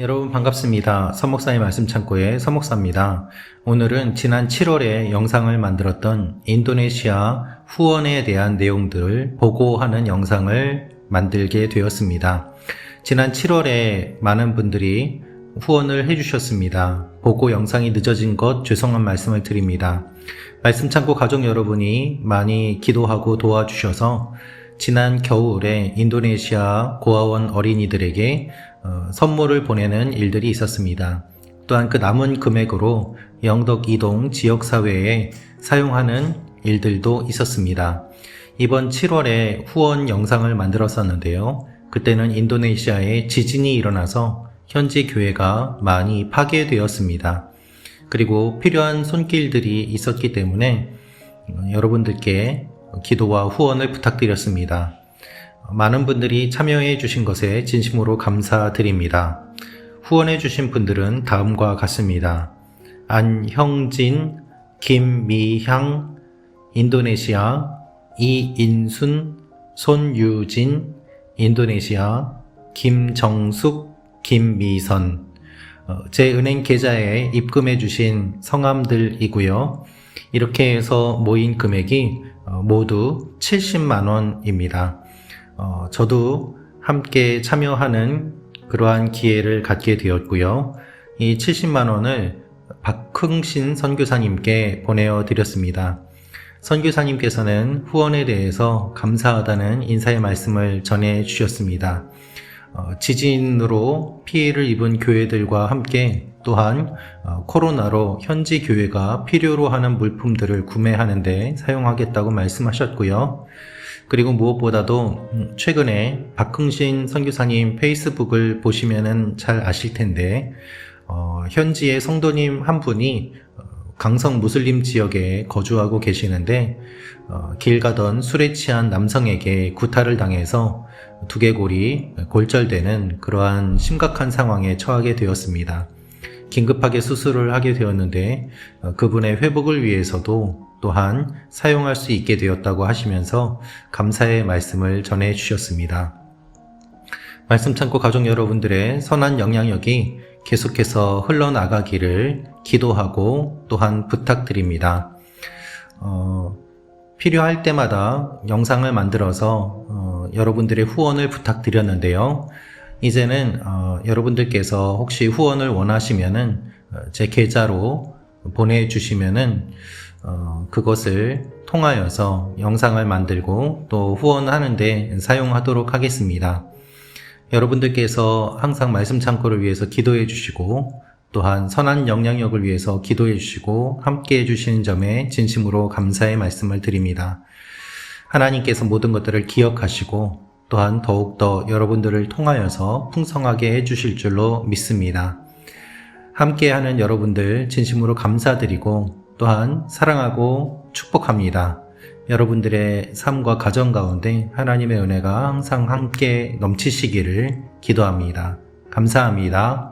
여러분 반갑습니다. 서목사의 말씀 창고의 서목사입니다. 오늘은 지난 7월에 영상을 만들었던 인도네시아 후원에 대한 내용들을 보고하는 영상을 만들게 되었습니다. 지난 7월에 많은 분들이 후원을 해주셨습니다. 보고 영상이 늦어진 것 죄송한 말씀을 드립니다. 말씀 창고 가족 여러분이 많이 기도하고 도와주셔서 지난 겨울에 인도네시아 고아원 어린이들에게 어, 선물을 보내는 일들이 있었습니다. 또한 그 남은 금액으로 영덕 이동 지역사회에 사용하는 일들도 있었습니다. 이번 7월에 후원 영상을 만들었었는데요. 그때는 인도네시아에 지진이 일어나서 현지 교회가 많이 파괴되었습니다. 그리고 필요한 손길들이 있었기 때문에 어, 여러분들께 기도와 후원을 부탁드렸습니다. 많은 분들이 참여해 주신 것에 진심으로 감사드립니다. 후원해 주신 분들은 다음과 같습니다. 안형진, 김미향, 인도네시아, 이인순, 손유진, 인도네시아, 김정숙, 김미선, 어, 제 은행 계좌에 입금해 주신 성함들이고요. 이렇게 해서 모인 금액이 어, 모두 70만 원입니다. 어, 저도 함께 참여하는 그러한 기회를 갖게 되었고요. 이 70만 원을 박흥신 선교사님께 보내어 드렸습니다. 선교사님께서는 후원에 대해서 감사하다는 인사의 말씀을 전해 주셨습니다. 어, 지진으로 피해를 입은 교회들과 함께 또한 어, 코로나로 현지 교회가 필요로 하는 물품들을 구매하는데 사용하겠다고 말씀하셨고요. 그리고 무엇보다도 음, 최근에 박흥신 선교사님 페이스북을 보시면은 잘 아실 텐데 어, 현지의 성도님 한 분이 어, 강성 무슬림 지역에 거주하고 계시는데 어, 길 가던 술에 취한 남성에게 구타를 당해서 두개골이 골절되는 그러한 심각한 상황에 처하게 되었습니다. 긴급하게 수술을 하게 되었는데 어, 그분의 회복을 위해서도 또한 사용할 수 있게 되었다고 하시면서 감사의 말씀을 전해 주셨습니다. 말씀 참고 가족 여러분들의 선한 영향력이 계속해서 흘러나가기를 기도하고 또한 부탁드립니다. 어, 필요할 때마다 영상을 만들어서 어, 여러분들의 후원을 부탁드렸는데요. 이제는 어, 여러분들께서 혹시 후원을 원하시면은 어, 제 계좌로 보내주시면은 어, 그것을 통하여서 영상을 만들고 또 후원하는데 사용하도록 하겠습니다. 여러분들께서 항상 말씀 창고를 위해서 기도해 주시고 또한 선한 영향력을 위해서 기도해 주시고 함께 해 주시는 점에 진심으로 감사의 말씀을 드립니다. 하나님께서 모든 것들을 기억하시고 또한 더욱더 여러분들을 통하여서 풍성하게 해 주실 줄로 믿습니다. 함께하는 여러분들 진심으로 감사드리고 또한 사랑하고 축복합니다. 여러분들의 삶과 가정 가운데 하나님의 은혜가 항상 함께 넘치시기를 기도합니다. 감사합니다.